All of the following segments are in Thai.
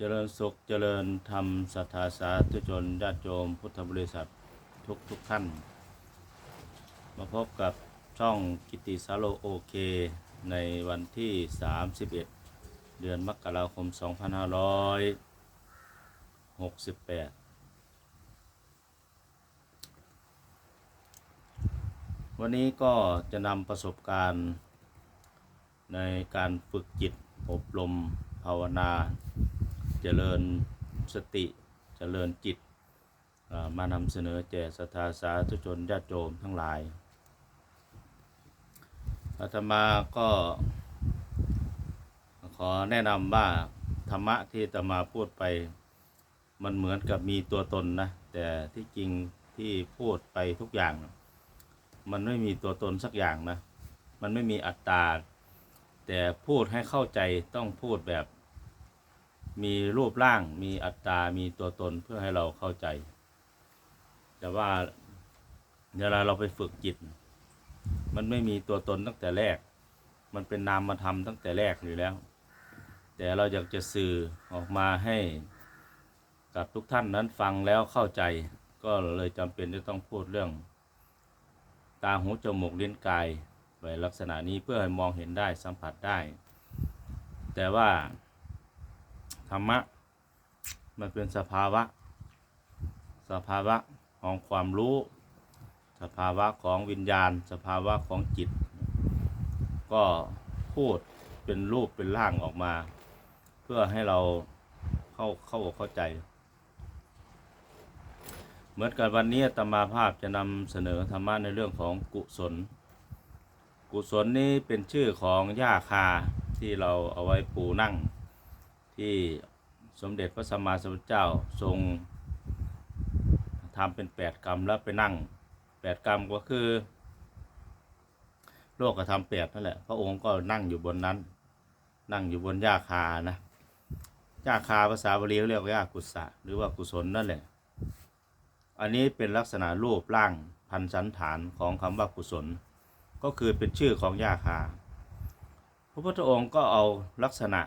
เจริญสุขเจริญธรรมศรัทธาสาธุชนญาติโยมพุทธบริษัททุกทุกท่าน มาพบกับช่องกิติสาโลโอเค ในวันที่ 31 เดือนมกราคม 2568 วันนี้ก็จะนำประสบการณ์ในการฝึกจิตอบรมภาวนา จริญสติ เจริญจิตมานำเสนอแก่ศรัทธาสาธุชนญาติโยมทั้งหลายอาตมาก็ขอแนะนำว่าธรรมะที่อาตมาพูดไปมันเหมือนกับมีตัวตนนะ แต่ที่จริงที่พูดไปทุกอย่าง มันไม่มีตัวตนสักอย่างนะ มันไม่มีอัตตา แต่พูดให้เข้าใจต้องพูดแบบ มีรูปร่าง มีอัตตา มีตัวตนเพื่อให้เราเข้าใจ แต่ว่าเวลาเราไปฝึกจิต มันไม่มีตัวตนตั้งแต่แรก มันเป็นนามธรรมตั้งแต่แรกอยู่แล้ว แต่เราอยากจะสื่อออกมาให้กับทุกท่านนั้นฟังแล้วเข้าใจ ก็เลยจำเป็นที่ต้องพูดเรื่อง ตาหูจมูกลิ้นกายไว้ลักษณะนี้เพื่อให้มองเห็นได้สัมผัสได้ แต่ว่า ธรรมะ มันเป็นสภาวะ สภาวะของความรู้ สภาวะของวิญญาณ สภาวะของจิต ก็พูดเป็นรูปเป็นร่างออกมา เพื่อให้เราเข้าเข้าอกเข้าใจ เหมือนกันวันนี้อาตมาภาพจะนำเสนอธรรมะในเรื่องของกุศล กุศลนี้เป็นชื่อของหญ้าคาที่เราเอาไว้ปูนั่ง ที่สมเด็จพระสัมมาสัมพุทธเจ้าทรงทำเป็นแปดกรรมแล้วไปนั่งแปดกรรมก็คือ โลกกระทำแปดนั่นแหละพระองค์ก็นั่งอยู่บนนั้น นั่งอยู่บนหญ้าคานะหญ้าคาภาษาบาลีเขาเรียกว่าหญ้ากุศะหรือว่ากุศลนั่นแหละ อันนี้เป็นลักษณะรูปร่างพันสันฐานของคำว่ากุศล ก็คือเป็นชื่อของหญ้าคา พระพุทธองค์ก็เอาลักษณะ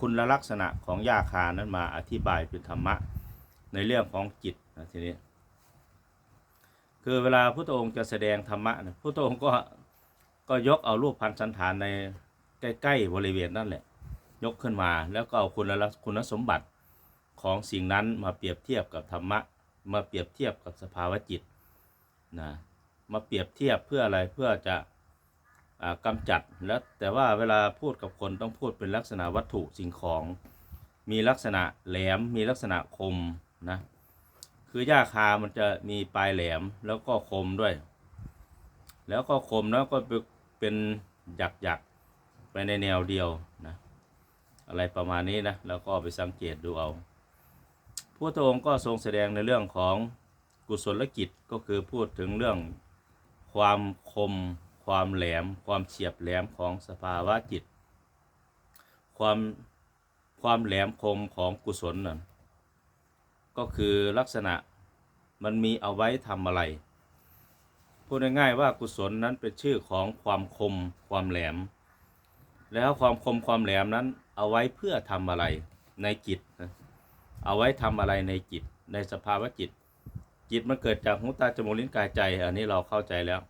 คุณลักษณะของหญ้าคานั้นมาอธิบายเป็นธรรมะในเรื่องของจิตนะทีนี้คือเวลาพระองค์จะแสดงธรรมะนะพระองค์ก็ก็ยกเอารูปพันสันฐานในใกล้ๆบริเวณนั่นแหละ ยกขึ้นมาแล้วก็เอาคุณลักษคุณสมบัติของสิ่งนั้นมาเปรียบเทียบกับธรรมะ มาเปรียบเทียบกับสภาวะจิตนะมาเปรียบเทียบเพื่ออะไรเพื่อจะ อ่าจัดแล้วแต่ว่าเวลาพูดกับคนต้องพูดเป็นลักษณะวัตถุสิ่งของ มีลักษณะแหลม มีลักษณะคมนะคือหญ้าคา มันจะมีปลายแหลมแล้วก็คมด้วย แล้วก็คมแล้วก็เป็นหยักหยักๆไปในแนวเดียวนะอะไรประมาณนี้นะแล้วก็ไปสังเกตดูเอาพระองค์ก็ทรงแสดงในเรื่องของกุศลกิจก็คือพูดถึงเรื่องความคม ความแหลม ความเฉียบแหลมของสภาวะจิต ความความแหลมคมของกุศลนั่นก็คือลักษณะมันมีเอาไว้ทำอะไร พูดง่ายๆว่ากุศลนั้นเป็นชื่อของความคมความแหลม แล้วความคมความแหลมนั้นเอาไว้เพื่อทำอะไรในจิต เอาไว้ทำอะไรในจิต ในสภาวะจิต จิตมันเกิดจากหูตาจมูกลิ้นกายใจ อันนี้เราเข้าใจแล้ว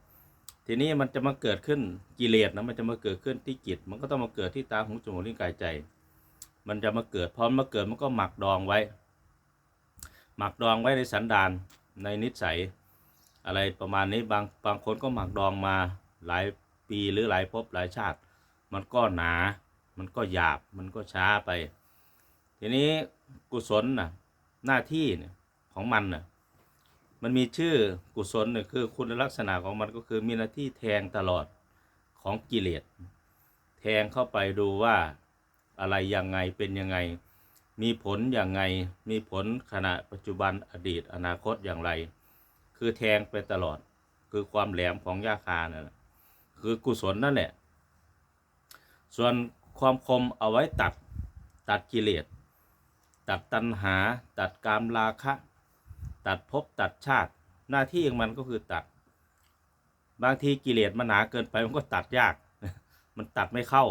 ทีนี้มันจะมาเกิดขึ้นกิเลสนะมันจะมาเกิดขึ้นที่จิต มันก็ต้องมาเกิดที่ตาหูจมูกลิ้นกายใจ มันจะมาเกิดพอมาเกิดมันก็หมักดองไว้ หมักดองไว้ในสันดานในนิสัย อะไรประมาณนี้บางบางคนก็หมักดองมาหลายปีหรือหลายภพหลายชาติ มันก็หนา มันก็หยาบมันก็ช้าไป ทีนี้กุศลน่ะหน้าที่เนี่ยของมันน่ะ มันมีชื่อกุศลเนี่ยคือคุณลักษณะของมันก็คือมีหน้าที่แทงตลอดของกิเลสแทงเข้าไปดูว่าอะไรยังไงเป็นยังไง มีผลอย่างไง มีผลขณะปัจจุบันอดีตอนาคตอย่างไร คือแทงไปตลอด คือความแหลมของยาคานั่นแหละคือกุศลนั่นแหละ ส่วนความคมเอาไว้ตัดตัดกิเลสตัดตัณหา ตัดกามราคะ ตัดภพตัดชาติ หน้าที่ของมันก็คือตัด บางทีกิเลสมันหนาเกินไปมันก็ตัดยาก มันตัดไม่เข้า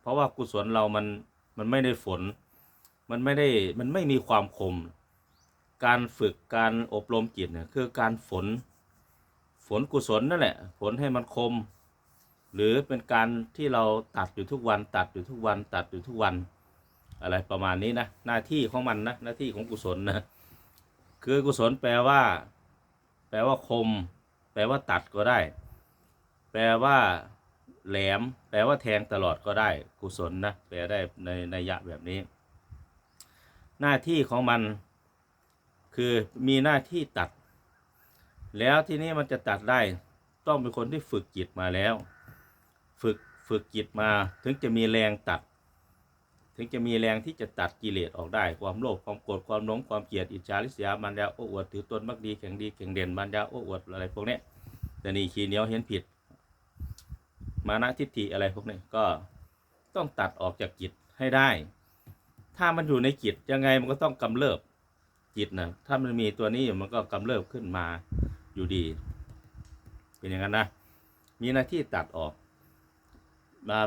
เพราะว่ากุศลเรามันมันไม่ได้ฝน มันไม่ได้มันไม่มีความคม การฝึกการอบรมจิตเนี่ยคือการฝน ฝนกุศลนั่นแหละฝนให้มันคม หรือเป็นการที่เราตัดอยู่ทุกวัน ตัดอยู่ทุกวัน ตัดอยู่ทุกวัน อะไรประมาณนี้นะหน้าที่ของมันนะหน้าที่ของกุศลนะ คือกุศลแปลว่า แปลว่าคม แปลว่าตัดก็ได้ แปลว่าแหลม แปลว่าแทงตลอดก็ได้ กุศลนะแปลได้ในในยะแบบนี้ หน้าที่ของมันคือมีหน้าที่ตัด แล้วที่นี้มันจะตัดได้ ต้องเป็นคนที่ฝึกจิตมาแล้ว ฝึกฝึกจิตมาถึงจะมีแรงตัด ถึงจะมีแรงที่จะตัดกิเลสออกได้ ความโลภความโกรธความหลงความเกลียดอิจฉาริษยามันยาโอ้อวดถือตนมักดีแข่งดีแข่งเด่นมันยาโอ้อวดอะไรพวกนี้แต่นี่ขี้เหนียวเห็นผิด มานะทิฏฐิอะไรพวกนี้ก็ต้องตัดออกจากจิตให้ได้ ถ้ามันอยู่ในจิตยังไงมันก็ต้องกำเริบจิตนะถ้ามันมีตัวนี้มันก็กำเริบขึ้นมาอยู่ดี เป็นอย่างนั้นนะ มีหน้าที่ตัดออก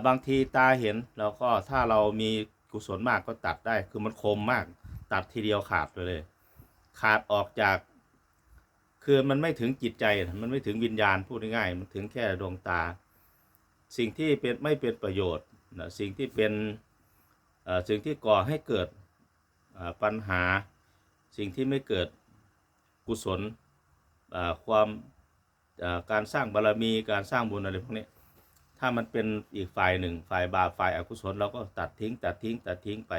บางทีตาเห็นเราก็ถ้าเรามี กุศลมากก็ตัดได้ คือมันคมมาก ตัดทีเดียวขาดไปเลย ขาดออกจาก คือมันไม่ถึงจิตใจ มันไม่ถึงวิญญาณพูดง่ายๆมันถึงแค่ดวงตา สิ่งที่เป็นไม่เป็นประโยชน์นะสิ่งที่เป็นสิ่งที่ก่อให้เกิดปัญหา สิ่งที่ไม่เกิดกุศลความการสร้างบารมีการสร้างบุญอะไรพวกนี้ ถ้ามันเป็นอีกฝ่ายหนึ่งฝ่ายบาปฝ่ายอกุศลเราก็ตัดทิ้ง ตัดทิ้ง ตัดทิ้งไป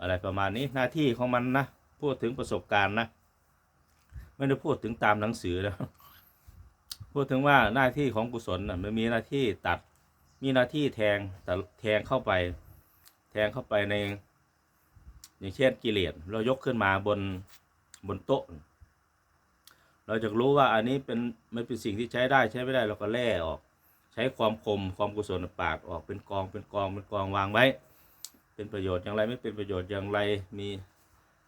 อะไรประมาณนี้หน้าที่ของมันนะพูดถึงประสบการณ์นะไม่ได้พูดถึงตามหนังสือนะพูดถึงว่าหน้าที่ของกุศลนะมันมีหน้าที่ตัดมีหน้าที่แทงแต่แทงเข้าไป แทงเข้าไปใน อย่างเช่นกิเลสเรายกขึ้นมาบนบนโต๊ะ เราจะรู้ว่าอันนี้เป็นมันเป็นสิ่งที่ใช้ได้ใช้ไม่ได้เราก็แล่ออก ใช้ความคมความกุศลปาดออกเป็นกองเป็นกองเป็นกองวางไว้ เป็นประโยชน์อย่างไรไม่เป็นประโยชน์อย่างไรมี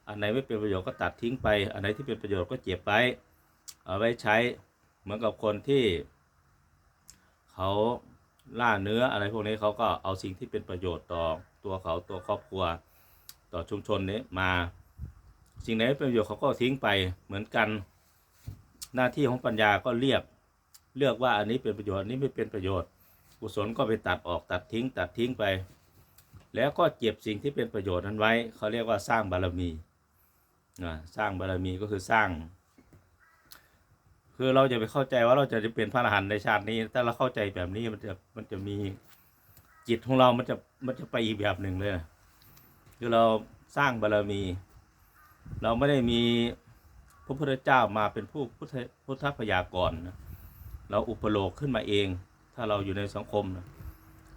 อันไหนไม่เป็นประโยชน์ก็ตัดทิ้งไป อันไหนที่เป็นประโยชน์ก็เก็บไว้เอาไว้ใช้เหมือนกับคนที่เขาล่าเนื้ออะไรพวกนี้เขาก็เอาสิ่งที่เป็นประโยชน์ต่อตัวเขาตัวครอบครัว ต่อชุมชนนี้มาสิ่งไหนไม่เป็นประโยชน์เขาก็ทิ้งไปเหมือนกัน หน้าที่ของปัญญาก็เรียบ เลือกว่าอันนี้เป็นประโยชน์อันนี้ไม่เป็นประโยชน์ กุศลก็ไปตัดออกตัดทิ้ง ตัดทิ้งไป แล้วก็เก็บสิ่งที่เป็นประโยชน์นั้นไว้ เขาเรียกว่าสร้างบารมีนะสร้างบารมีก็คือสร้าง คือเราจะไปเข้าใจว่าเราจะจะเป็นพระอรหันต์ในชาตินี้ ถ้าเราเข้าใจแบบนี้มันจะมันจะมีจิตของเรา มันจะมันจะไปอีกแบบหนึ่งเลยนะคือเราสร้างบารมี เราไม่ได้มีพระพุทธเจ้ามาเป็นผู้พุทธพุทธพยากรณ์นะ เราอุปโลกขึ้นมาเอง ถ้าเราอยู่ในสังคมนะ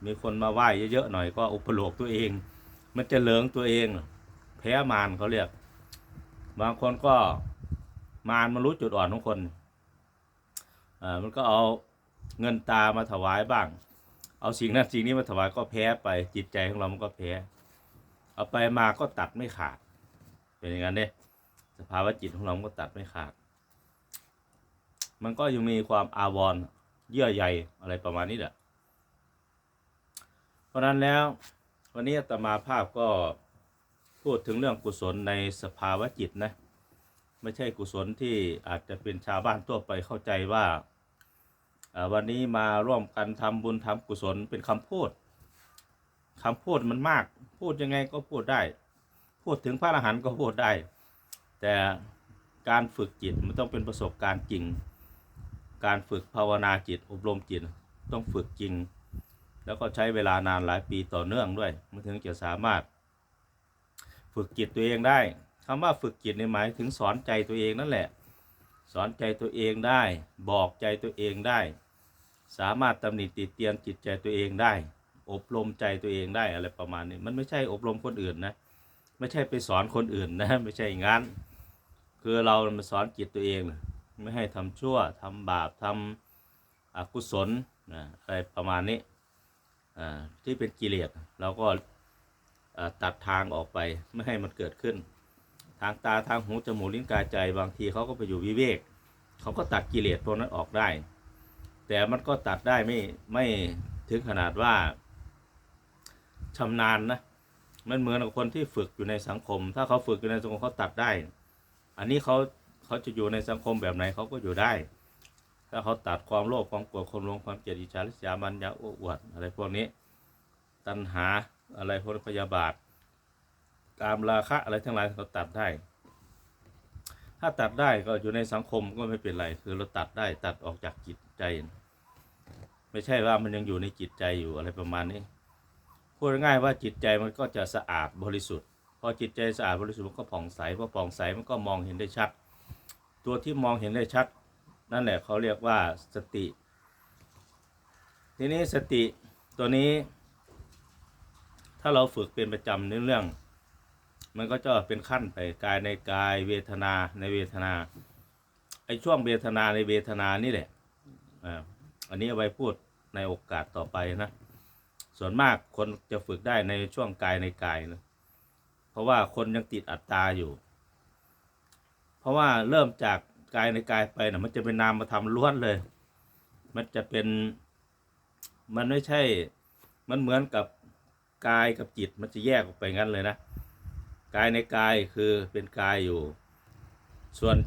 มีคนมาไหว้เยอะๆหน่อยก็อุปโลกตัวเอง มันจะเลิงตัวเอง แพ้มารเขาเรียก บางคนก็มารมันรู้จุดอ่อนของคนอ่ามันก็เอาเงินตามาถวายบ้าง เอาสิ่งนั้นสิ่งนี้มาถวายก็แพ้ไปจิตใจของเรามันก็แพ้ เอาไปมาก็ตัดไม่ขาด เป็นอย่างนั้นเนี่ยสภาวะจิตของเราก็ตัดไม่ขาด มันก็ยังมีความอาวรณ์เยื่อใยอะไรประมาณนี้แหละ เพราะนั้นแล้ววันนี้ตมาภาพก็พูดถึงเรื่องกุศลในสภาวะจิตนะไม่ใช่กุศลที่อาจจะเป็นชาวบ้านทั่วไปเข้าใจว่าอ่าวันนี้มาร่วมกันทำบุญทำกุศลเป็นคำพูดคำพูดมันมาก พูดยังไงก็พูดได้ พูดถึงพระอรหันต์ก็พูดได้ แต่การฝึกจิตมันต้องเป็นประสบการณ์จริง การฝึกภาวนาจิตอบรมจิตต้องฝึกจริง แล้วก็ใช้เวลานานหลายปีต่อเนื่องด้วยมันถึงจะสามารถ ฝึกจิตตัวเองได้คำว่าฝึกจิตในหมายถึงสอนใจตัวเองนั่นแหละ สอนใจตัวเองได้ บอกใจตัวเองได้ สามารถตำหนิติเตียนจิตใจตัวเองได้ อบรมใจตัวเองได้อะไรประมาณนี้มันไม่ใช่อบรมคนอื่นนะไม่ใช่ไปสอนคนอื่นนะไม่ใช่อย่างนั้น คือเรามาสอนจิตตัวเองนะ ไม่ให้ทำชั่วทำบาปทำอกุศลนะอะไรประมาณนี้อ่าที่เป็นกิเลสเราก็ตัดทางออกไปไม่ให้มันเกิดขึ้น ทางตาทางหูจมูกลิ้นกายใจบางทีเขาก็ไปอยู่วิเวกเขาก็ตัดกิเลสพวนั้นออกได้ แต่มันก็ตัดได้ไม่ไม่ถึงขนาดว่าชำนาญนะมันเหมือนกับคนที่ฝึกอยู่ในสังคม ถ้าเขาฝึกอยู่ในสังคมเขาตัดได้ อันนี้เขา เขาจะอยู่ในสังคมแบบไหนเขาก็อยู่ได้ ถ้าเขาตัดความโลภความโกรธความหลงความเกลียดอิจฉาริษยามันยาโอ้อวดอะไรพวกนี้ ตัณหาอะไรพวกพยาบาทกามราคะอะไรทั้งหลายเขาตัดได้ ถ้าตัดได้ก็อยู่ในสังคมก็ไม่เป็นไร คือเราตัดได้ตัดออกจากจิตใจ ไม่ใช่ว่ามันยังอยู่ในจิตใจอยู่อะไรประมาณนี้พูดง่ายว่าจิตใจมันก็จะสะอาดบริสุทธิ์พอจิตใจสะอาดบริสุทธิ์มันก็ผ่องใสพอผ่องใสมันก็มองเห็นได้ชัด ตัวที่มองเห็นได้ชัด นั่นแหละเขาเรียกว่าสติ ทีนี้สติตัวนี้ ถ้าเราฝึกเป็นประจำในเรื่อง มันก็จะเป็นขั้นไปกายในกายเวทนาในเวทนาไอ้ช่วงเวทนาในเวทนานี่แหละอันนี้เอาไว้พูดในโอกาสต่อไปนะ ส่วนมากคนจะฝึกได้ในช่วงกายในกายนะ เพราะว่าคนยังติดอัตตาอยู่ เพราะว่าเริ่มจากกายในกายไปนะมันจะเป็นนามธรรมล้วนเลย มันจะเป็นมันไม่ใช่ มันเหมือนกับกายกับจิตมันจะแยกออกไปงั้นเลยนะกายในกายคือเป็นกายอยู่ ส่วน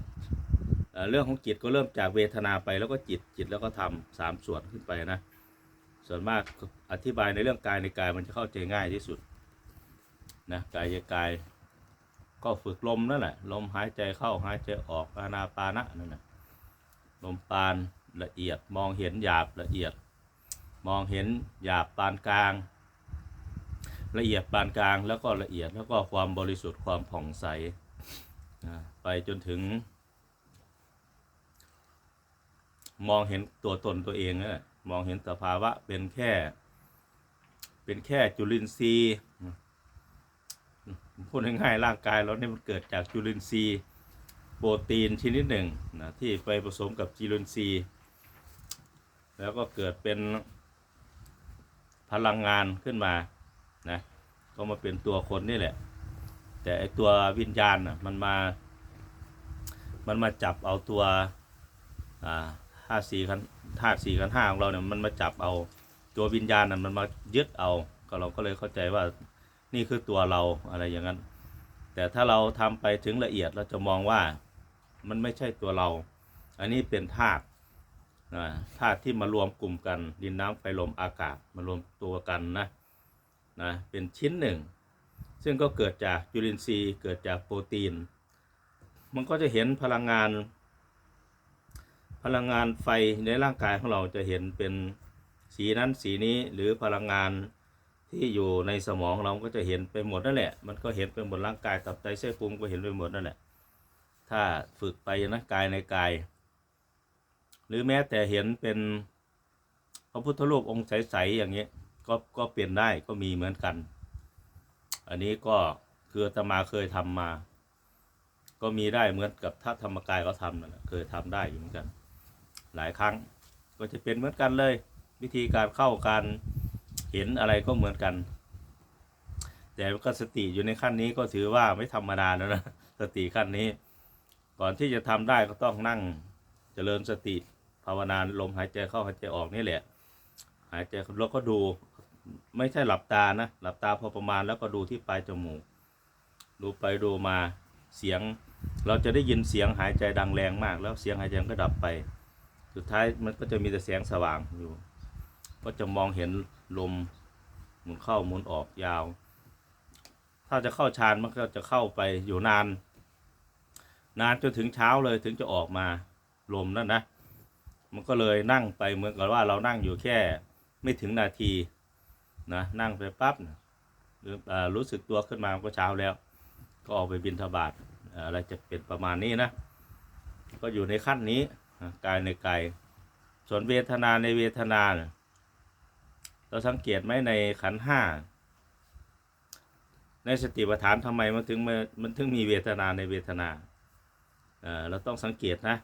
เเรื่องของจิตก็เริ่มจากเวทนาไปแล้วก็จิตจิตแล้วก็ทำสามส่วนขึ้นไปนะ ส่วนมากอธิบายในเรื่องกายในกายมันจะเข้าใจง่ายที่สุดนะกายในกาย ก็ฝึกลมนั่นแหละ ลมหายใจเข้าหายใจออกอานาปานะนั่นแหละลมปานละเอียดมองเห็นหยาบละเอียด มองเห็นหยาบปานกลาง ละเอียดปานกลางแล้วก็ละเอียดแล้วก็ความบริสุทธิ์ความผ่องใสไปจนถึง มองเห็นตัวตนตัวเองนั่นแหละมองเห็นสภาวะเป็นแค่ เป็นแค่จุลินทรีย์ พูดง่ายๆร่างกายเราเนี่ยมันเกิดจากจุลินทรีย์โปรตีนชนิดหนึ่งนะที่ไปผสมกับจุลินทรีย์แล้วก็เกิดเป็นพลังงานขึ้นมานะก็มาเป็นตัวคนนี่แหละ แต่ไอตัววิญญาณน่ะมันมา มันมาจับเอาตัวอ่าธาตุสี่ขันธาตุสี่ขันห้าของเราเนี่ยมันมาจับเอาตัววิญญาณน่ะมันมายึดเอาก็เราก็เลยเข้าใจว่า นี่คือตัวเราอะไรอย่างนั้น แต่ถ้าเราทำไปถึงละเอียดเราจะมองว่ามันไม่ใช่ตัวเรา อันนี้เป็นธาตุธาตุที่มารวมกลุ่มกัน ดินน้ำไฟลมอากาศมารวมตัวกันนะนะเป็นชิ้นหนึ่ง ซึ่งก็เกิดจากจุลินทรีย์เกิดจากโปรตีน มันก็จะเห็นพลังงาน พลังงานไฟในร่างกายของเราจะเห็นเป็นสีนั้นสีนี้หรือพลังงาน ที่อยู่ในสมองเราก็จะเห็นไปหมดนั่นแหละ มันก็เห็นไปหมดร่างกายตับไตเส้นพุงก็เห็นไปหมดนั่นแหละ ถ้าฝึกไปนะกายในกาย หรือแม้แต่เห็นเป็นพระพุทธรูปองค์ใสๆอย่างเงี้ยก็ก็เปลี่ยนได้ก็มีเหมือนกัน อันนี้ก็คือตมาเคยทำมา ก็มีได้เหมือนกับถ้าธรรมกายเขาทำนั่นแหละเคยทำได้อยู่เหมือนกัน หลายครั้งก็จะเป็นเหมือนกันเลย วิธีการเข้าการ เห็นอะไรก็เหมือนกัน แต่ก็สติอยู่ในขั้นนี้ก็ถือว่าไม่ธรรมดาแล้วนะสติขั้นนี้ ก่อนที่จะทำได้ก็ต้องนั่งเจริญสติภาวนาลมหายใจเข้าหายใจออกนี่แหละ หายใจแล้วก็ดูไม่ใช่หลับตานะ หลับตาพอประมาณแล้วก็ดูที่ปลายจมูก ดูไปดูมาเสียง เราจะได้ยินเสียงหายใจดังแรงมาก แล้วเสียงหายใจมันก็ดับไป สุดท้ายมันก็จะมีแต่แสงสว่างอยู่ ก็จะมองเห็น ลมหมุนเข้าหมุนออกยาว ถ้าจะเข้าฌานมันก็จะเข้าไปอยู่นาน นานจนถึงเช้าเลยถึงจะออกมาลมนั่นนะ มันก็เลยนั่งไปเหมือนกับว่าเรานั่งอยู่แค่ไม่ถึงนาทีนะนั่งไปปั๊บนะรู้สึกตัวขึ้นมาก็เช้าแล้ว ก็ออกไปบินทบาทอะไรจะเป็นประมาณนี้นะ ก็อยู่ในขั้นนี้กายในกายส่วนเวทนาในเวทนานะ เราสังเกตไหมในขันห้าในสติปัฏฐานทำไมมันถึงมันถึงมีเวทนาในเวทนาเออเราต้องสังเกตนะ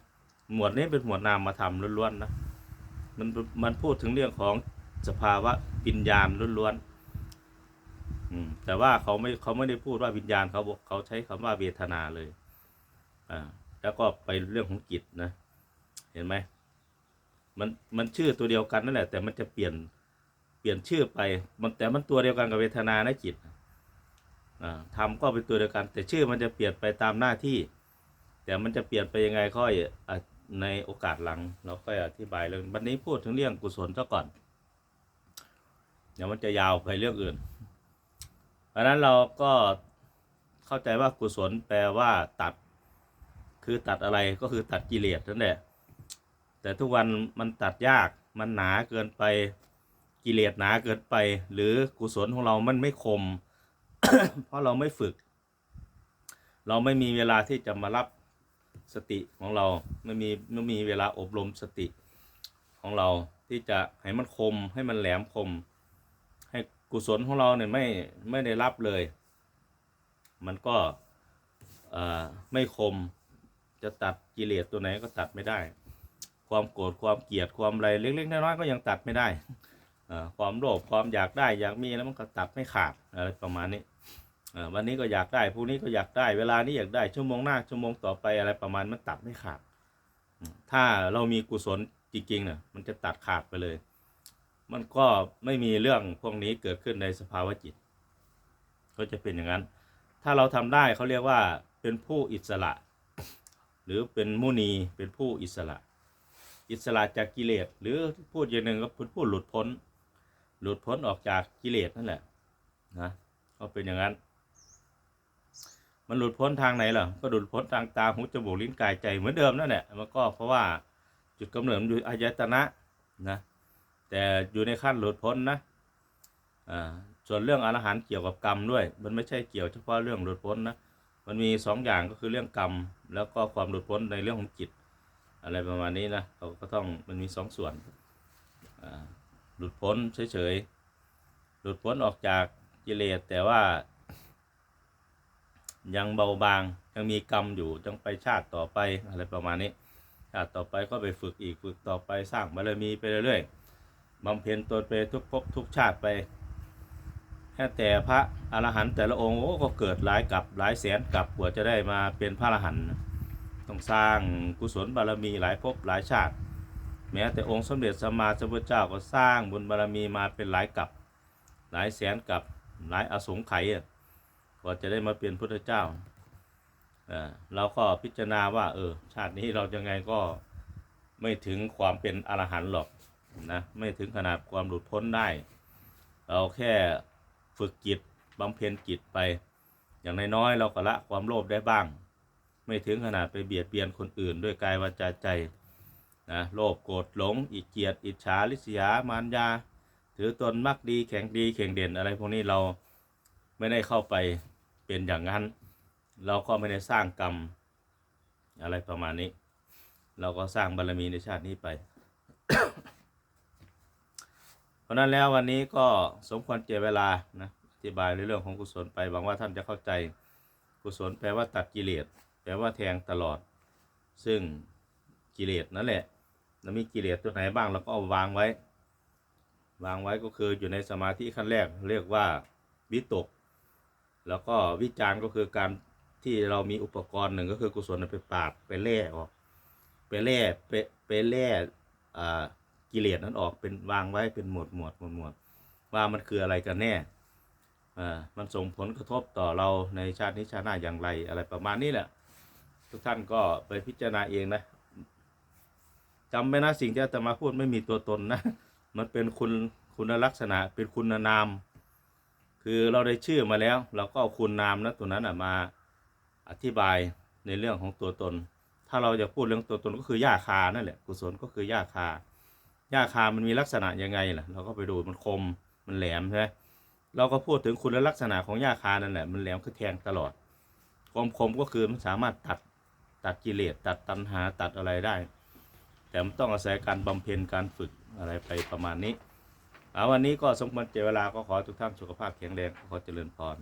หมวดนี้เป็นหมวดนามธรรมล้วนๆนะมันมันพูดถึงเรื่องของสภาวะวิญญาณล้วนๆแต่ว่าเขาไม่เขาไม่ได้พูดว่าวิญญาณเขาบอกเขาใช้คำว่าเวทนาเลยอ่าแล้วก็ไปเรื่องของจิตนะ เห็นไหมมันมันชื่อตัวเดียวกันนั่นแหละ แต่มันจะเปลี่ยน เปลี่ยนชื่อไป มันแต่มันตัวเดียวกันกับเวทนานะจิตทำก็เป็นตัวเดียวกัน แต่ชื่อมันจะเปลี่ยนไปตามหน้าที่ แต่มันจะเปลี่ยนไปยังไงค่อยอในโอกาสหลังเราค่อธิบายเรื่องวันนี้พูดถึงเรื่องกุศลซะก่อนเดี๋ยวมันจะยาวไปเรื่องอื่นเพราะนั้นเราก็เข้าใจว่ากุศลแปลว่าตัด คือตัดอะไรก็คือตัดกิเลสนั่นแหละแต่ทุกวันมันตัดยากมันหนาเกินไป กิเลสหนาเกินไป หรือกุศลของเรามันไม่คม เพราะเราไม่ฝึก เราไม่มีเวลาที่จะมารับสติของเราไม่มีไม่มีเวลาอบรมสติของเราที่จะให้มันคมให้มันแหลมคม ให้กุศลของเราเนี่ยไม่ไม่ได้รับเลย มันก็ไม่คมจะตัดกิเลสตัวไหนก็ตัดไม่ได้ ความโกรธความเกลียดความอะไรเล็กๆน้อยๆก็ยังตัดไม่ได้ ความโลภความอยากได้อยากมีแล้วมันก็ตัดไม่ขาดอะไรประมาณนี้วันนี้ก็อยากได้พรุ่งนี้ก็อยากได้เวลานี้อยากได้ชั่วโมงหน้าชั่วโมงต่อไปอะไรประมาณมันตัดไม่ขาด ถ้าเรามีกุศลจริงๆเนี่ยมันจะตัดขาดไปเลย มันก็ไม่มีเรื่องพวกนี้เกิดขึ้นในสภาวะจิต ก็จะเป็นอย่างนั้น ถ้าเราทำได้เขาเรียกว่าเป็นผู้อิสระ หรือเป็นมุนีเป็นผู้อิสระ อิสระจากกิเลสหรือพูดอย่างหนึ่งก็เป็นผู้หลุดพ้น หลุดพ้นออกจากกิเลสนั่นแหละนะก็เป็นอย่างนั้น มันหลุดพ้นทางไหนล่ะ ก็หลุดพ้นทางตาหูจมูกลิ้นกายใจเหมือนเดิมนั่นแหละมันก็เพราะว่าจุดกำเนิดมันอยู่อายตนะนะแต่อยู่ในขั้นหลุดพ้นนะอ่าส่วนเรื่องอรหันต์เกี่ยวกับกรรมด้วย มันไม่ใช่เกี่ยวเฉพาะเรื่องหลุดพ้นนะมันมีสองอย่างก็คือเรื่องกรรม แล้วก็ความหลุดพ้นในเรื่องของจิต อะไรประมาณนี้นะเราก็ต้องมันมีสองส่วนอ่า หลุดพ้นเฉยๆ หลุดพ้นออกจากกิเลสแต่ว่า ยังเบาบางยังมีกรรมอยู่ต้องไปชาติต่อไปอะไรประมาณนี้ ชาติต่อไปก็ไปฝึกอีกฝึกต่อไปสร้างบารมีไปเรื่อยๆบำเพ็ญตนไปทุกภพทุกชาติไปแค่แต่พระอรหันต์แต่ละองค์โอ้ก็เกิดหลายกับหลายแสนกับกว่าจะได้มาเป็นพระอรหันต์ต้องสร้างกุศลบารมีหลายภพหลายชาติ แม้แต่องค์สมเด็จสัมมาสัมพุทธเจ้าก็สร้างบุญบารมีมาเป็นหลายกับ หลายแสนกับหลายอสงไขยกว่าจะได้มาเป็นพุทธเจ้าเอ่อเราก็พิจารณาว่า เออ ชาตินี้เรายังไงก็ไม่ถึงความเป็นอรหันต์หรอกนะไม่ถึงขนาดความหลุดพ้นได้ เราแค่ฝึกจิตบำเพ็ญจิตไป อย่างน้อยๆเราก็ละความโลภได้บ้าง ไม่ถึงขนาดไปเบียดเบียนคนอื่นด้วยกายวาจาใจ นะโลภโกรธหลงอิจเกียดอิจฉาริษยามารยา ถือตนมักดีแข็งดีเข่งเด่นอะไรพวกนี้เราไม่ได้เข้าไปเป็นอย่างนั้น เราก็ไม่ได้สร้างกรรมอะไรประมาณนี้ เราก็สร้างบารมีในชาตินี้ไป เพราะนั้นแล้ววันนี้ก็สมควรเจเวลานะอธิบายในเรื่องของกุศลไปหวังว่าท่านจะเข้าใจกุศลแปลว่าตัดกิเลสแปลว่าแทงตลอด ซึ่งกิเลสนั่นแหละ แล้วมีกิเลสตัวไหนบ้างเราก็เอาวางไว้ วางไว้ก็คืออยู่ในสมาธิขั้นแรกเรียกว่าวิตก แล้วก็วิจารณ์ก็คือการที่เรามีอุปกรณ์หนึ่งก็คือกุศลไปปราดไปแล่ออกไปแล่ไปไปแล่กิเลสนั้นออกเป็นวางไว้เป็นหมวดหมวดหมวดหมวดว่ามันคืออะไรกันแน่มันส่งผลกระทบต่อเราในชาตินี้ชาติหน้าอย่างไรอะไรประมาณนี้แหละ ทุกท่านก็ไปพิจารณาเองนะ จำไว้นะสิ่งที่อาตมาพูดไม่มีตัวตนนะ มันเป็นคุณคุณลักษณะเป็นคุณนาม คือเราได้ชื่อมาแล้ว เราก็เอาคุณนามนะตัวนั้นนะมาอธิบายในเรื่องของตัวตน ถ้าเราจะพูดเรื่องตัวตนก็คือหญ้าคานั่นแหละกุศลก็คือหญ้าคาหญ้าคามันมีลักษณะยังไงล่ะ เราก็ไปดูมันคมมันแหลมใช่ไหมเราก็พูดถึงคุณลักษณะของหญ้าคานั่นแหละมันแหลมคือแทงตลอดความคมก็คือมันสามารถตัดตัดกิเลสตัดตัณหาตัดอะไรได้ แต่มันต้องอาศัยการบำเพ็ญการฝึกอะไรไปประมาณนี้เอาวันนี้ก็สมควรเจเวลาก็ขอทุกท่านสุขภาพแข็งแรงขอเจริญพร